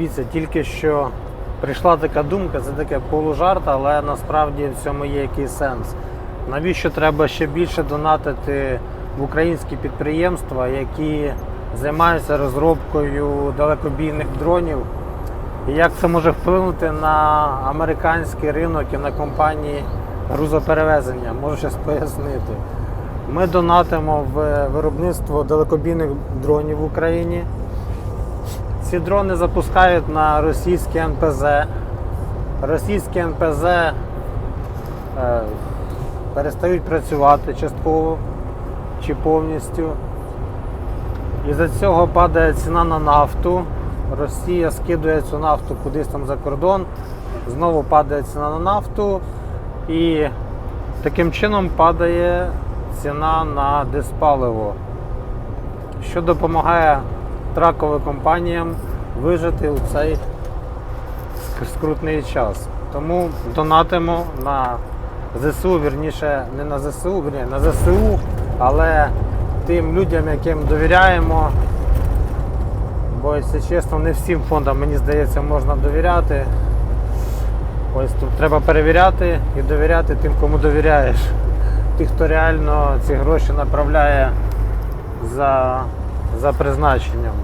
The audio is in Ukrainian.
Дивіться, тільки що прийшла така думка, це таке полужарт, але насправді в цьому є якийсь сенс. Навіщо треба ще більше донатити в українські підприємства, які займаються розробкою далекобійних дронів? І як це може вплинути на американський ринок і на компанії грузоперевезення? Можу щось пояснити. Ми донатимо в виробництво далекобійних дронів в Україні. Ці дрони запускають на російські НПЗ. Російські НПЗ е, перестають працювати частково чи повністю. І за цього падає ціна на нафту. Росія скидує цю нафту кудись там за кордон, знову падає ціна на нафту, і таким чином падає ціна на диспаливо що допомагає траковим компаніям вижити у цей скрутний час. Тому донатимо на ЗСУ, вірніше, не на ЗСУ, вірні, на ЗСУ, але тим людям, яким довіряємо. Бо, якщо чесно, не всім фондам, мені здається, можна довіряти. Ось тут треба перевіряти і довіряти тим, кому довіряєш. Тих, хто реально ці гроші направляє за, за призначенням.